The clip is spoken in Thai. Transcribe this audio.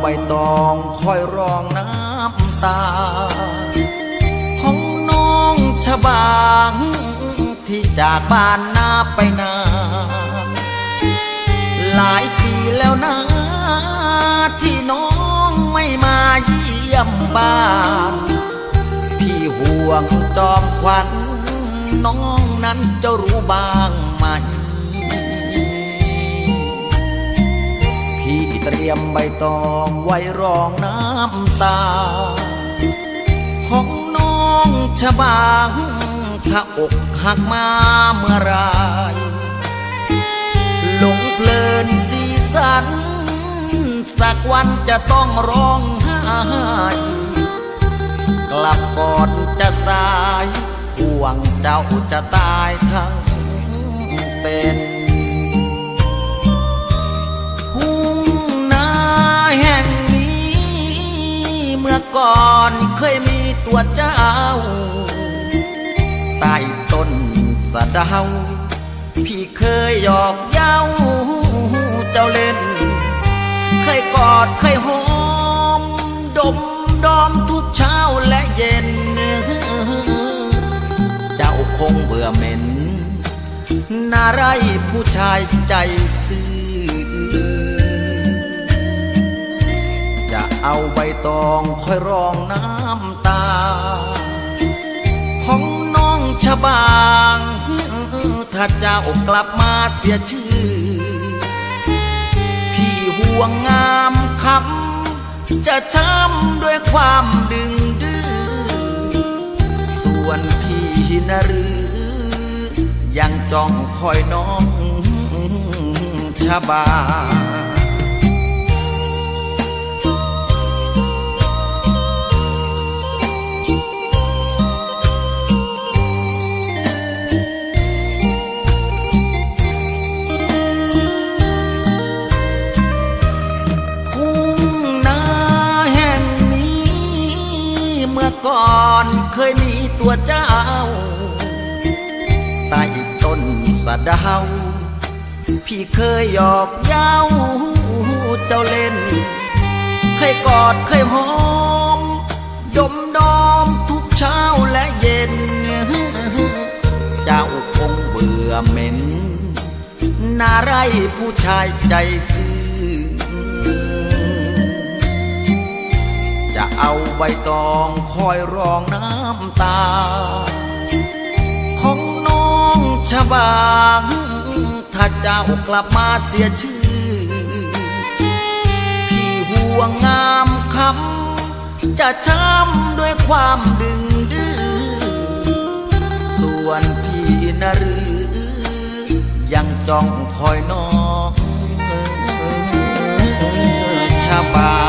ใบตองคอยรองน้ำตา ของน้องชบางที่จากบ้านนาไปนาน หลายปีแล้วนะที่น้องไม่มาเยี่ยมบ้าน พี่ห่วงจอมขวัญน้องนั้นจะรู้บ้าง รียมใบตองไว้รองน้ำตา ของน้องชบางถ้าอกหักมาเมื่อไรหลงเพลินสีสัน สักวันจะต้องร้องไห้กลับก่อนจะสายห่วงเจ้าจะตายทั้งเป็น ก่อนเคยมีตัวเจ้าใต้ต้นสะเดาพี่เคยหยอกเย้าเจ้าเล่น เคยกอดเคยหอม ดมดอมทุกเช้าและเย็น เจ้าคงเบื่อเหม็นน่าไรผู้ชายใจซื่อ เอาใบตองคอยรองน้ำตา ของน้องชะบางถ้าเจ้ากลับมาเสียชื่อ พี่ห่วงงามคำจะช้ำด้วยความดึงดื้อส่วนพี่นะหรือ ยังจ้องคอยน้องชะบาทุ่ เมื่อก่อนเคยมีตัวเจ้าใต้ต้นสะดาว พี่เคยหยอกเย้าเจ้าเล่น เคยกอดเคยหอมดมดอมทุกเช้าและเย็น เจ้าคงเบื่อเหม็นน่าไรผู้ชายใจซื่อ จะเอาใบตอง คอยรองน้ำตา ของน้องชบางถ้าเจ้ากลับมาเสียชื่อ พี่ห่วงงามคำจะช้ำด้วยความดึงดื้อส่วนพี่นรือยังจ้องคอยน้องชะบา